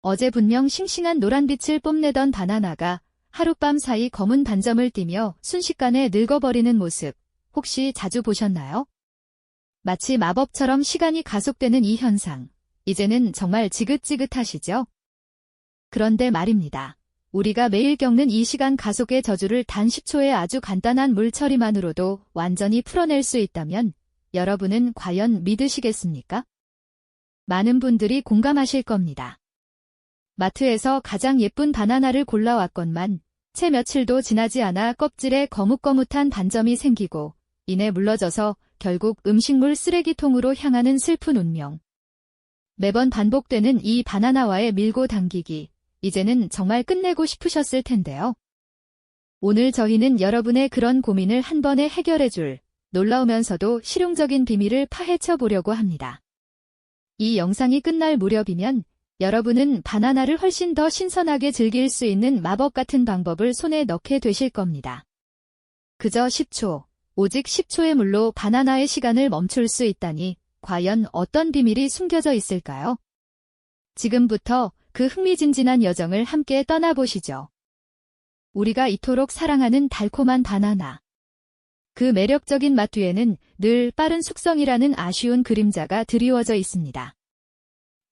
어제 분명 싱싱한 노란빛을 뽐내던 바나나가 하룻밤 사이 검은 반점을 띠며 순식간에 늙어버리는 모습 혹시 자주 보셨나요? 마치 마법처럼 시간이 가속되는 이 현상. 이제는 정말 지긋지긋하시죠? 그런데 말입니다. 우리가 매일 겪는 이 시간 가속의 저주를 단 10초의 아주 간단한 물 처리만으로도 완전히 풀어낼 수 있다면 여러분은 과연 믿으시겠습니까? 많은 분들이 공감하실 겁니다. 마트에서 가장 예쁜 바나나를 골라왔건만 채 며칠도 지나지 않아 껍질에 거뭇거뭇한 반점이 생기고 이내 물러져서 결국 음식물 쓰레기통으로 향하는 슬픈 운명. 매번 반복되는 이 바나나와의 밀고 당기기, 이제는 정말 끝내고 싶으셨을 텐데요. 오늘 저희는 여러분의 그런 고민을 한 번에 해결해줄 놀라우면서도 실용적인 비밀을 파헤쳐 보려고 합니다. 이 영상이 끝날 무렵이면 여러분은 바나나를 훨씬 더 신선하게 즐길 수 있는 마법 같은 방법을 손에 넣게 되실 겁니다. 그저 10초, 오직 10초의 물로 바나나의 시간을 멈출 수 있다니 과연 어떤 비밀이 숨겨져 있을까요? 지금부터 그 흥미진진한 여정을 함께 떠나보시죠. 우리가 이토록 사랑하는 달콤한 바나나. 그 매력적인 맛 뒤에는 늘 빠른 숙성이라는 아쉬운 그림자가 드리워져 있습니다.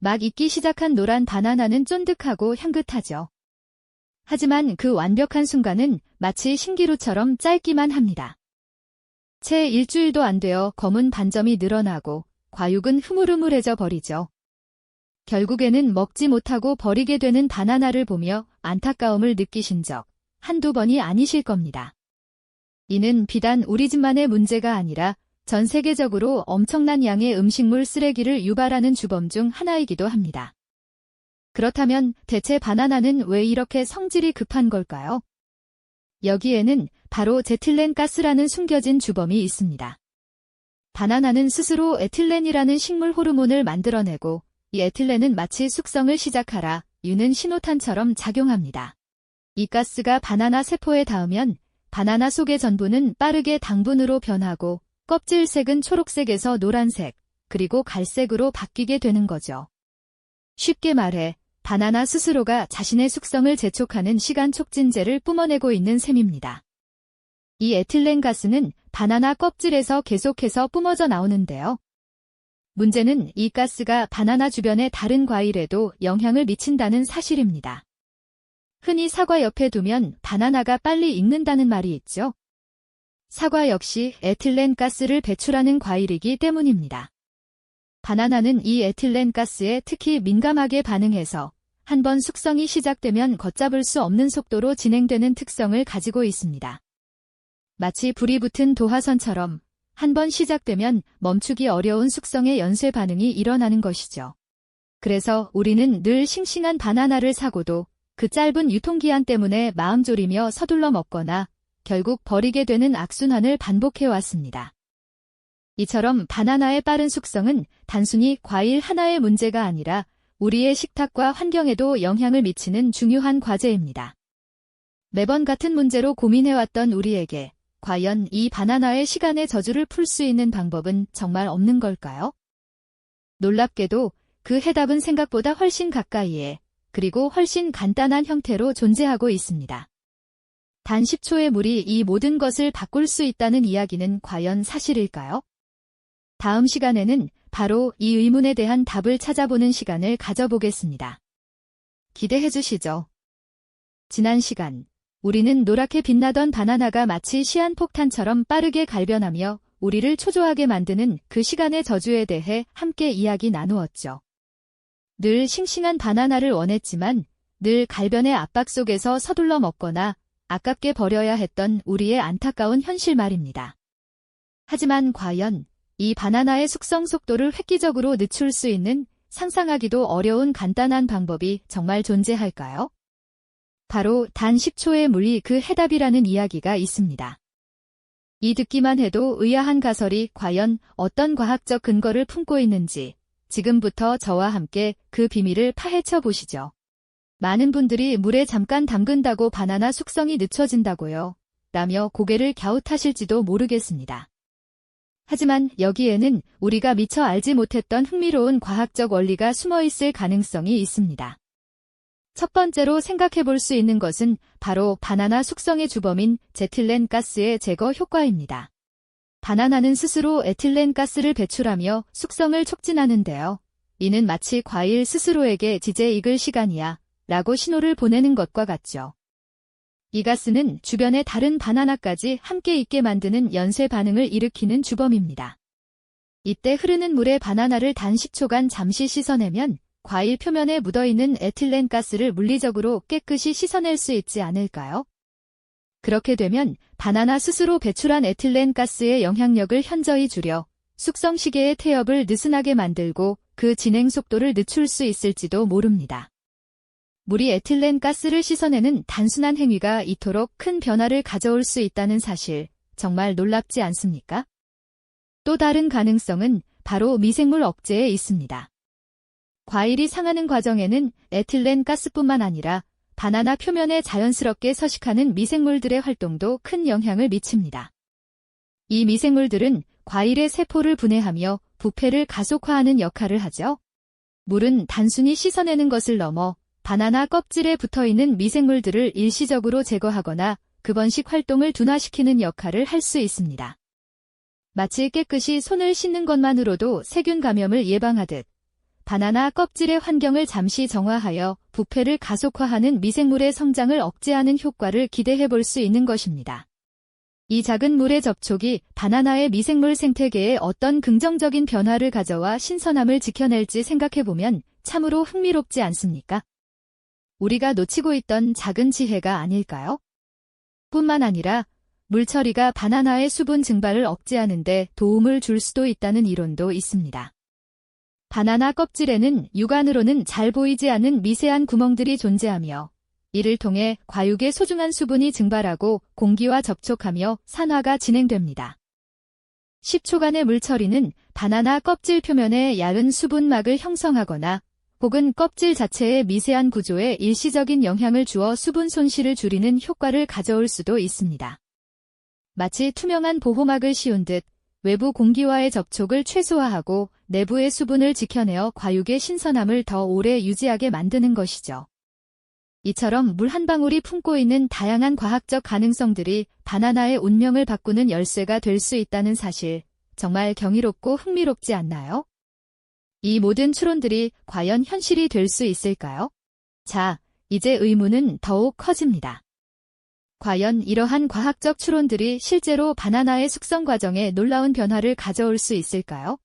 막 익기 시작한 노란 바나나는 쫀득하고 향긋하죠. 하지만 그 완벽한 순간은 마치 신기루처럼 짧기만 합니다. 채 일주일도 안 되어 검은 반점이 늘어나고 과육은 흐물흐물해져 버리죠. 결국에는 먹지 못하고 버리게 되는 바나나를 보며 안타까움을 느끼신 적 한두 번이 아니실 겁니다. 이는 비단 우리 집만의 문제가 아니라 전 세계적으로 엄청난 양의 음식물 쓰레기를 유발하는 주범 중 하나이기도 합니다. 그렇다면 대체 바나나는 왜 이렇게 성질이 급한 걸까요? 여기에는 바로 제틸렌 가스라는 숨겨진 주범이 있습니다. 바나나는 스스로 에틸렌이라는 식물 호르몬을 만들어내고 이 에틸렌은 마치 숙성을 시작하라 유는 신호탄처럼 작용합니다. 이 가스가 바나나 세포에 닿으면 바나나 속의 전부는 빠르게 당분으로 변하고 껍질색은 초록색에서 노란색, 그리고 갈색으로 바뀌게 되는 거죠. 쉽게 말해 바나나 스스로가 자신의 숙성을 재촉하는 시간 촉진제를 뿜어내고 있는 셈입니다. 이 에틸렌 가스는 바나나 껍질에서 계속해서 뿜어져 나오는데요. 문제는 이 가스가 바나나 주변의 다른 과일에도 영향을 미친다는 사실입니다. 흔히 사과 옆에 두면 바나나가 빨리 익는다는 말이 있죠. 사과 역시 에틸렌 가스를 배출하는 과일이기 때문입니다. 바나나는 이 에틸렌 가스에 특히 민감하게 반응해서 한번 숙성이 시작되면 걷잡을 수 없는 속도로 진행되는 특성을 가지고 있습니다. 마치 불이 붙은 도화선처럼 한번 시작되면 멈추기 어려운 숙성의 연쇄 반응이 일어나는 것이죠. 그래서 우리는 늘 싱싱한 바나나를 사고도 그 짧은 유통기한 때문에 마음 졸이며 서둘러 먹거나 결국 버리게 되는 악순환을 반복해왔습니다. 이처럼 바나나의 빠른 숙성은 단순히 과일 하나의 문제가 아니라 우리의 식탁과 환경에도 영향을 미치는 중요한 과제입니다. 매번 같은 문제로 고민해왔던 우리에게 과연 이 바나나의 시간의 저주를 풀 수 있는 방법은 정말 없는 걸까요? 놀랍게도 그 해답은 생각보다 훨씬 가까이에 그리고 훨씬 간단한 형태로 존재하고 있습니다. 단 10초의 물이 이 모든 것을 바꿀 수 있다는 이야기는 과연 사실일까요? 다음 시간에는 바로 이 의문에 대한 답을 찾아보는 시간을 가져보겠습니다. 기대해 주시죠. 지난 시간 우리는 노랗게 빛나던 바나나가 마치 시한폭탄처럼 빠르게 갈변하며 우리를 초조하게 만드는 그 시간의 저주에 대해 함께 이야기 나누었죠. 늘 싱싱한 바나나를 원했지만 늘 갈변의 압박 속에서 서둘러 먹거나 아깝게 버려야 했던 우리의 안타까운 현실 말입니다. 하지만 과연 이 바나나의 숙성 속도를 획기적으로 늦출 수 있는 상상하기도 어려운 간단한 방법이 정말 존재할까요? 바로 단 10초의 물이 그 해답이라는 이야기가 있습니다. 이 듣기만 해도 의아한 가설이 과연 어떤 과학적 근거를 품고 있는지 지금부터 저와 함께 그 비밀을 파헤쳐 보시죠. 많은 분들이 물에 잠깐 담근다고 바나나 숙성이 늦춰진다고요. 라며 고개를 갸웃하실지도 모르겠습니다. 하지만 여기에는 우리가 미처 알지 못했던 흥미로운 과학적 원리가 숨어 있을 가능성이 있습니다. 첫 번째로 생각해 볼 수 있는 것은 바로 바나나 숙성의 주범인 제틸렌 가스의 제거 효과입니다. 바나나는 스스로 에틸렌 가스를 배출하며 숙성을 촉진하는데요. 이는 마치 과일 스스로에게 지제 익을 시간이야 라고 신호를 보내는 것과 같죠. 이 가스는 주변의 다른 바나나까지 함께 있게 만드는 연쇄 반응을 일으키는 주범입니다. 이때 흐르는 물에 바나나를 단 10초간 잠시 씻어내면 과일 표면에 묻어있는 에틸렌 가스를 물리적으로 깨끗이 씻어낼 수 있지 않을까요? 그렇게 되면 바나나 스스로 배출한 에틸렌 가스의 영향력을 현저히 줄여 숙성 시계의 태엽을 느슨하게 만들고 그 진행 속도를 늦출 수 있을지도 모릅니다. 물이 에틸렌 가스를 씻어내는 단순한 행위가 이토록 큰 변화를 가져올 수 있다는 사실, 정말 놀랍지 않습니까? 또 다른 가능성은 바로 미생물 억제에 있습니다. 과일이 상하는 과정에는 에틸렌 가스뿐만 아니라 바나나 표면에 자연스럽게 서식하는 미생물들의 활동도 큰 영향을 미칩니다. 이 미생물들은 과일의 세포를 분해하며 부패를 가속화하는 역할을 하죠. 물은 단순히 씻어내는 것을 넘어 바나나 껍질에 붙어 있는 미생물들을 일시적으로 제거하거나 급원식 활동을 둔화시키는 역할을 할 수 있습니다. 마치 깨끗이 손을 씻는 것만으로도 세균 감염을 예방하듯 바나나 껍질의 환경을 잠시 정화하여 부패를 가속화하는 미생물의 성장을 억제하는 효과를 기대해 볼 수 있는 것입니다. 이 작은 물의 접촉이 바나나의 미생물 생태계에 어떤 긍정적인 변화를 가져와 신선함을 지켜낼지 생각해보면 참으로 흥미롭지 않습니까? 우리가 놓치고 있던 작은 지혜가 아닐까요? 뿐만 아니라 물 처리가 바나나의 수분 증발을 억제하는 데 도움을 줄 수도 있다는 이론도 있습니다. 바나나 껍질에는 육안으로는 잘 보이지 않는 미세한 구멍들이 존재하며 이를 통해 과육의 소중한 수분이 증발하고 공기와 접촉하며 산화가 진행됩니다. 10초간의 물 처리는 바나나 껍질 표면에 얇은 수분막을 형성하거나 혹은 껍질 자체의 미세한 구조에 일시적인 영향을 주어 수분 손실을 줄이는 효과를 가져올 수도 있습니다. 마치 투명한 보호막을 씌운 듯 외부 공기와의 접촉을 최소화하고 내부의 수분을 지켜내어 과육의 신선함을 더 오래 유지하게 만드는 것이죠. 이처럼 물 한 방울이 품고 있는 다양한 과학적 가능성들이 바나나의 운명을 바꾸는 열쇠가 될 수 있다는 사실, 정말 경이롭고 흥미롭지 않나요? 이 모든 추론들이 과연 현실이 될 수 있을까요? 자, 이제 의문은 더욱 커집니다. 과연 이러한 과학적 추론들이 실제로 바나나의 숙성 과정에 놀라운 변화를 가져올 수 있을까요?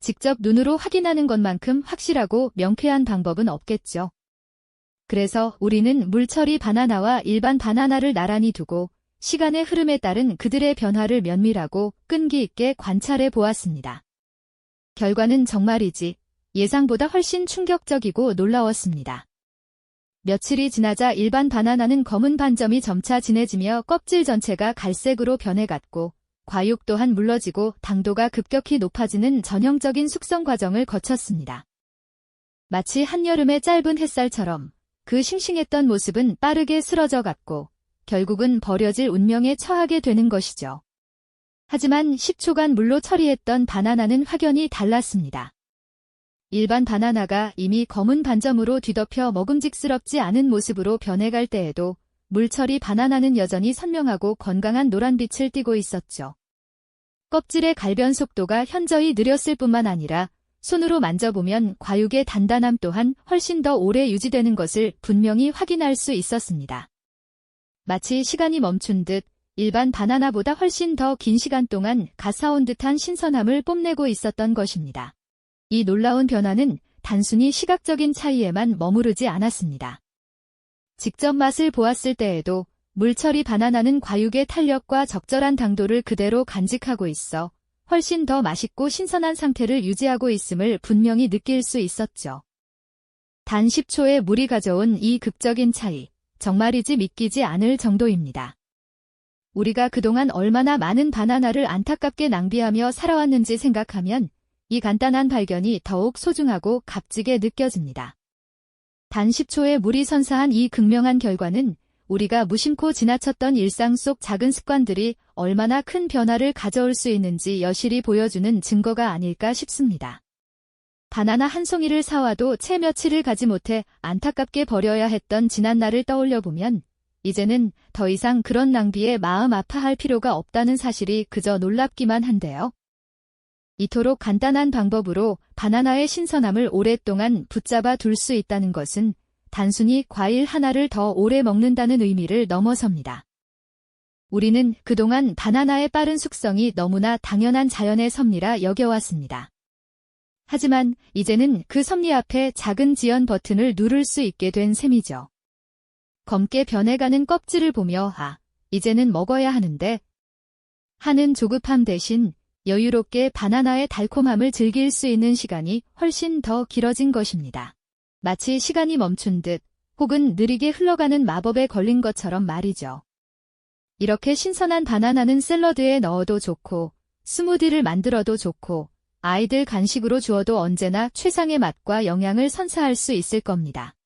직접 눈으로 확인하는 것만큼 확실하고 명쾌한 방법은 없겠죠. 그래서 우리는 물처리 바나나와 일반 바나나를 나란히 두고 시간의 흐름에 따른 그들의 변화를 면밀하고 끈기 있게 관찰해 보았습니다. 결과는 정말이지 예상보다 훨씬 충격적이고 놀라웠습니다. 며칠이 지나자 일반 바나나는 검은 반점이 점차 진해지며 껍질 전체가 갈색으로 변해갔고 과육 또한 물러지고 당도가 급격히 높아지는 전형적인 숙성 과정을 거쳤습니다. 마치 한여름의 짧은 햇살처럼 그 싱싱했던 모습은 빠르게 쓰러져 갔고 결국은 버려질 운명에 처하게 되는 것이죠. 하지만 10초간 물로 처리했던 바나나는 확연히 달랐습니다. 일반 바나나가 이미 검은 반점으로 뒤덮여 먹음직스럽지 않은 모습으로 변해갈 때에도 물처리 바나나는 여전히 선명하고 건강한 노란빛을 띠고 있었죠. 껍질의 갈변 속도가 현저히 느렸을 뿐만 아니라 손으로 만져보면 과육의 단단함 또한 훨씬 더 오래 유지되는 것을 분명히 확인할 수 있었습니다. 마치 시간이 멈춘 듯 일반 바나나보다 훨씬 더 긴 시간 동안 가사온 듯한 신선함을 뽐내고 있었던 것입니다. 이 놀라운 변화는 단순히 시각적인 차이에만 머무르지 않았습니다. 직접 맛을 보았을 때에도 물처리 바나나는 과육의 탄력과 적절한 당도를 그대로 간직하고 있어 훨씬 더 맛있고 신선한 상태를 유지하고 있음을 분명히 느낄 수 있었죠. 단 10초에 물이 가져온 이 극적인 차이, 정말이지 믿기지 않을 정도입니다. 우리가 그동안 얼마나 많은 바나나를 안타깝게 낭비하며 살아왔는지 생각하면 이 간단한 발견이 더욱 소중하고 값지게 느껴집니다. 단 10초에 물이 선사한 이 극명한 결과는 우리가 무심코 지나쳤던 일상 속 작은 습관들이 얼마나 큰 변화를 가져올 수 있는지 여실히 보여주는 증거가 아닐까 싶습니다. 바나나 한 송이를 사와도 채 며칠을 가지 못해 안타깝게 버려야 했던 지난 날을 떠올려 보면 이제는 더 이상 그런 낭비에 마음 아파할 필요가 없다는 사실이 그저 놀랍기만 한데요. 이토록 간단한 방법으로 바나나의 신선함을 오랫동안 붙잡아 둘 수 있다는 것은 단순히 과일 하나를 더 오래 먹는다는 의미를 넘어섭니다. 우리는 그동안 바나나의 빠른 숙성이 너무나 당연한 자연의 섭리라 여겨왔습니다. 하지만 이제는 그 섭리 앞에 작은 지연 버튼을 누를 수 있게 된 셈이죠. 검게 변해가는 껍질을 보며 아, 이제는 먹어야 하는데 하는 조급함 대신 여유롭게 바나나의 달콤함을 즐길 수 있는 시간이 훨씬 더 길어진 것입니다. 마치 시간이 멈춘 듯 혹은 느리게 흘러가는 마법에 걸린 것처럼 말이죠. 이렇게 신선한 바나나는 샐러드에 넣어도 좋고 스무디를 만들어도 좋고 아이들 간식으로 주어도 언제나 최상의 맛과 영양을 선사할 수 있을 겁니다.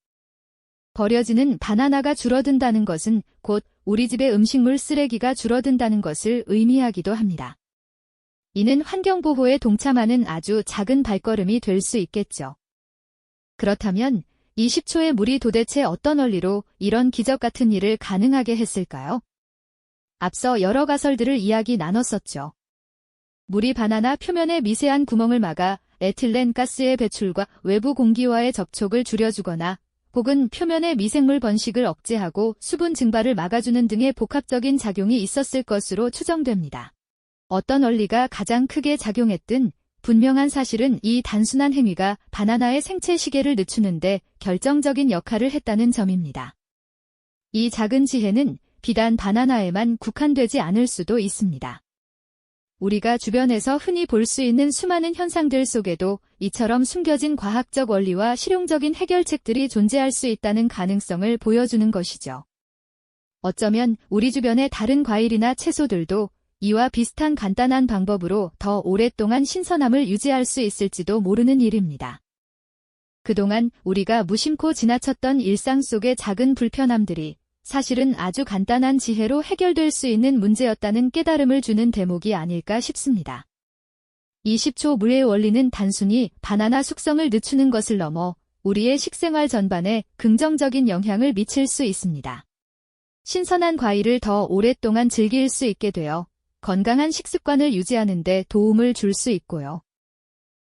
버려지는 바나나가 줄어든다는 것은 곧 우리 집의 음식물 쓰레기가 줄어든다는 것을 의미하기도 합니다. 이는 환경보호에 동참하는 아주 작은 발걸음이 될 수 있겠죠. 그렇다면 20초의 물이 도대체 어떤 원리로 이런 기적 같은 일을 가능하게 했을까요? 앞서 여러 가설들을 이야기 나눴었죠. 물이 바나나 표면의 미세한 구멍을 막아 에틸렌 가스의 배출과 외부 공기와의 접촉을 줄여주거나 혹은 표면의 미생물 번식을 억제하고 수분 증발을 막아주는 등의 복합적인 작용이 있었을 것으로 추정됩니다. 어떤 원리가 가장 크게 작용했든 분명한 사실은 이 단순한 행위가 바나나의 생체 시계를 늦추는데 결정적인 역할을 했다는 점입니다. 이 작은 지혜는 비단 바나나에만 국한되지 않을 수도 있습니다. 우리가 주변에서 흔히 볼 수 있는 수많은 현상들 속에도 이처럼 숨겨진 과학적 원리와 실용적인 해결책들이 존재할 수 있다는 가능성을 보여주는 것이죠. 어쩌면 우리 주변의 다른 과일이나 채소들도 이와 비슷한 간단한 방법으로 더 오랫동안 신선함을 유지할 수 있을지도 모르는 일입니다. 그동안 우리가 무심코 지나쳤던 일상 속의 작은 불편함들이 사실은 아주 간단한 지혜로 해결될 수 있는 문제였다는 깨달음을 주는 대목이 아닐까 싶습니다. 20초 물의 원리는 단순히 바나나 숙성을 늦추는 것을 넘어 우리의 식생활 전반에 긍정적인 영향을 미칠 수 있습니다. 신선한 과일을 더 오랫동안 즐길 수 있게 되어 건강한 식습관을 유지하는 데 도움을 줄 수 있고요.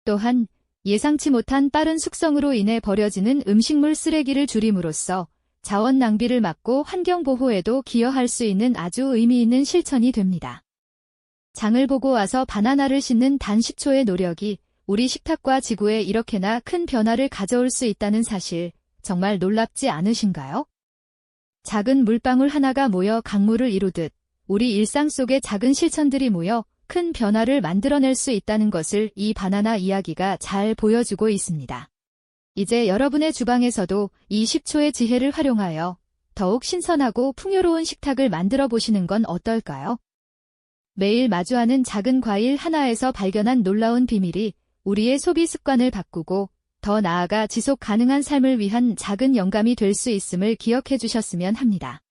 또한 예상치 못한 빠른 숙성으로 인해 버려지는 음식물 쓰레기를 줄임으로써 자원 낭비를 막고 환경 보호에도 기여할 수 있는 아주 의미 있는 실천이 됩니다. 장을 보고 와서 바나나를 씻는 단 10초의 노력이 우리 식탁과 지구에 이렇게나 큰 변화를 가져올 수 있다는 사실 정말 놀랍지 않으신가요? 작은 물방울 하나가 모여 강물을 이루듯 우리 일상 속의 작은 실천들이 모여 큰 변화를 만들어낼 수 있다는 것을 이 바나나 이야기가 잘 보여주고 있습니다. 이제 여러분의 주방에서도 이 10초의 지혜를 활용하여 더욱 신선하고 풍요로운 식탁을 만들어 보시는 건 어떨까요? 매일 마주하는 작은 과일 하나에서 발견한 놀라운 비밀이 우리의 소비 습관을 바꾸고 더 나아가 지속 가능한 삶을 위한 작은 영감이 될 수 있음을 기억해 주셨으면 합니다.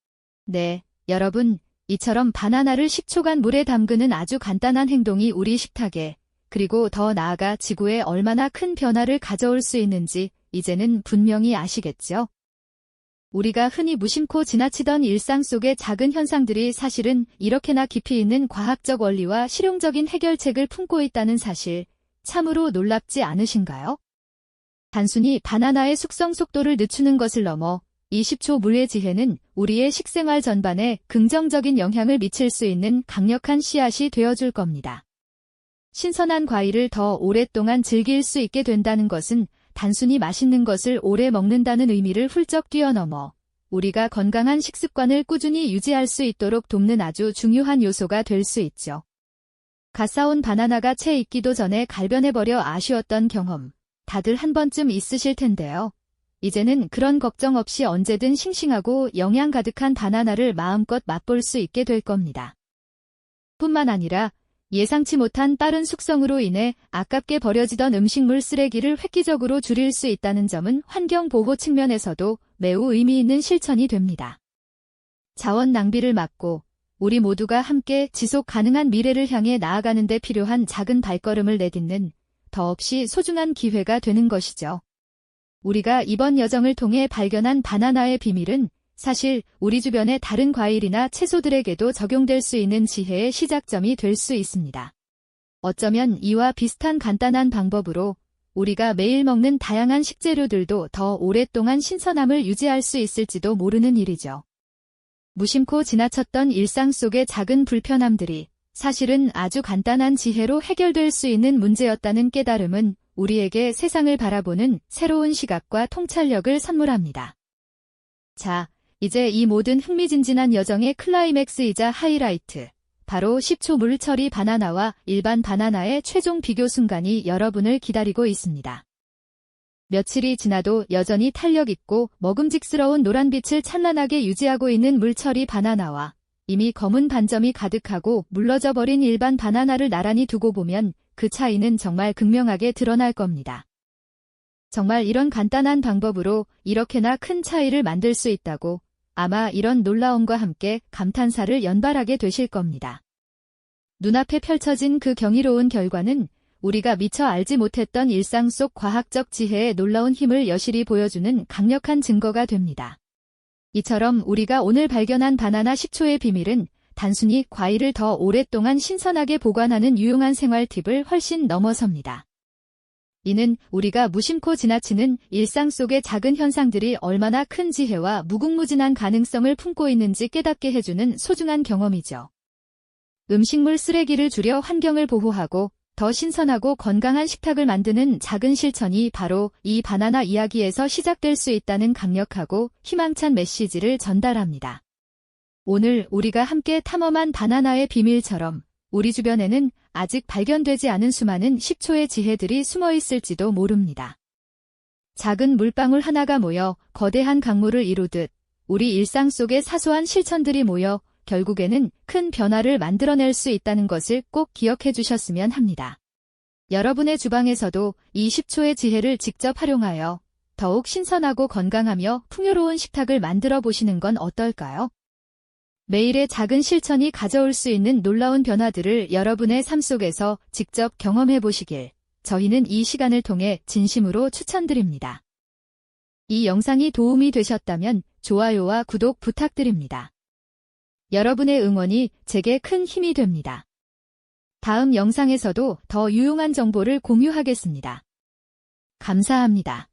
네, 여러분, 이처럼 바나나를 10초간 물에 담그는 아주 간단한 행동이 우리 식탁에 그리고 더 나아가 지구에 얼마나 큰 변화를 가져올 수 있는지 이제는 분명히 아시겠죠? 우리가 흔히 무심코 지나치던 일상 속의 작은 현상들이 사실은 이렇게나 깊이 있는 과학적 원리와 실용적인 해결책을 품고 있다는 사실 참으로 놀랍지 않으신가요? 단순히 바나나의 숙성 속도를 늦추는 것을 넘어 20초 물의 지혜는 우리의 식생활 전반에 긍정적인 영향을 미칠 수 있는 강력한 씨앗이 되어줄 겁니다. 신선한 과일을 더 오랫동안 즐길 수 있게 된다는 것은 단순히 맛있는 것을 오래 먹는다는 의미를 훌쩍 뛰어넘어 우리가 건강한 식습관을 꾸준히 유지할 수 있도록 돕는 아주 중요한 요소가 될 수 있죠. 갓 사온 바나나가 채 익기도 전에 갈변해버려 아쉬웠던 경험, 다들 한 번쯤 있으실 텐데요. 이제는 그런 걱정 없이 언제든 싱싱하고 영양 가득한 바나나를 마음껏 맛볼 수 있게 될 겁니다. 뿐만 아니라 예상치 못한 빠른 숙성으로 인해 아깝게 버려지던 음식물 쓰레기를 획기적으로 줄일 수 있다는 점은 환경 보호 측면에서도 매우 의미 있는 실천이 됩니다. 자원 낭비를 막고 우리 모두가 함께 지속 가능한 미래를 향해 나아가는 데 필요한 작은 발걸음을 내딛는 더없이 소중한 기회가 되는 것이죠. 우리가 이번 여정을 통해 발견한 바나나의 비밀은 사실 우리 주변의 다른 과일이나 채소들에게도 적용될 수 있는 지혜의 시작점이 될 수 있습니다. 어쩌면 이와 비슷한 간단한 방법으로 우리가 매일 먹는 다양한 식재료들도 더 오랫동안 신선함을 유지할 수 있을지도 모르는 일이죠. 무심코 지나쳤던 일상 속의 작은 불편함들이 사실은 아주 간단한 지혜로 해결될 수 있는 문제였다는 깨달음은 우리에게 세상을 바라보는 새로운 시각과 통찰력을 선물합니다. 자, 이제 이 모든 흥미진진한 여정의 클라이맥스이자 하이라이트, 바로 10초 물 처리 바나나와 일반 바나나의 최종 비교 순간이 여러분을 기다리고 있습니다. 며칠이 지나도 여전히 탄력 있고 먹음직스러운 노란빛을 찬란하게 유지하고 있는 물처리 바나나와 이미 검은 반점이 가득하고 물러져 버린 일반 바나나를 나란히 두고 보면 그 차이는 정말 극명하게 드러날 겁니다. 정말 이런 간단한 방법으로 이렇게나 큰 차이를 만들 수 있다고 아마 이런 놀라움과 함께 감탄사를 연발하게 되실 겁니다. 눈앞에 펼쳐진 그 경이로운 결과는 우리가 미처 알지 못했던 일상 속 과학적 지혜의 놀라운 힘을 여실히 보여주는 강력한 증거가 됩니다. 이처럼 우리가 오늘 발견한 바나나 10초의 비밀은 단순히 과일을 더 오랫동안 신선하게 보관하는 유용한 생활 팁을 훨씬 넘어섭니다. 이는 우리가 무심코 지나치는 일상 속의 작은 현상들이 얼마나 큰 지혜와 무궁무진한 가능성을 품고 있는지 깨닫게 해주는 소중한 경험이죠. 음식물 쓰레기를 줄여 환경을 보호하고 더 신선하고 건강한 식탁을 만드는 작은 실천이 바로 이 바나나 이야기에서 시작될 수 있다는 강력하고 희망찬 메시지를 전달합니다. 오늘 우리가 함께 탐험한 바나나의 비밀처럼 우리 주변에는 아직 발견되지 않은 수많은 10초의 지혜들이 숨어 있을지도 모릅니다. 작은 물방울 하나가 모여 거대한 강물을 이루듯 우리 일상 속의 사소한 실천들이 모여 결국에는 큰 변화를 만들어낼 수 있다는 것을 꼭 기억해 주셨으면 합니다. 여러분의 주방에서도 이 10초의 지혜를 직접 활용하여 더욱 신선하고 건강하며 풍요로운 식탁을 만들어 보시는 건 어떨까요? 매일의 작은 실천이 가져올 수 있는 놀라운 변화들을 여러분의 삶 속에서 직접 경험해 보시길 저희는 이 시간을 통해 진심으로 추천드립니다. 이 영상이 도움이 되셨다면 좋아요와 구독 부탁드립니다. 여러분의 응원이 제게 큰 힘이 됩니다. 다음 영상에서도 더 유용한 정보를 공유하겠습니다. 감사합니다.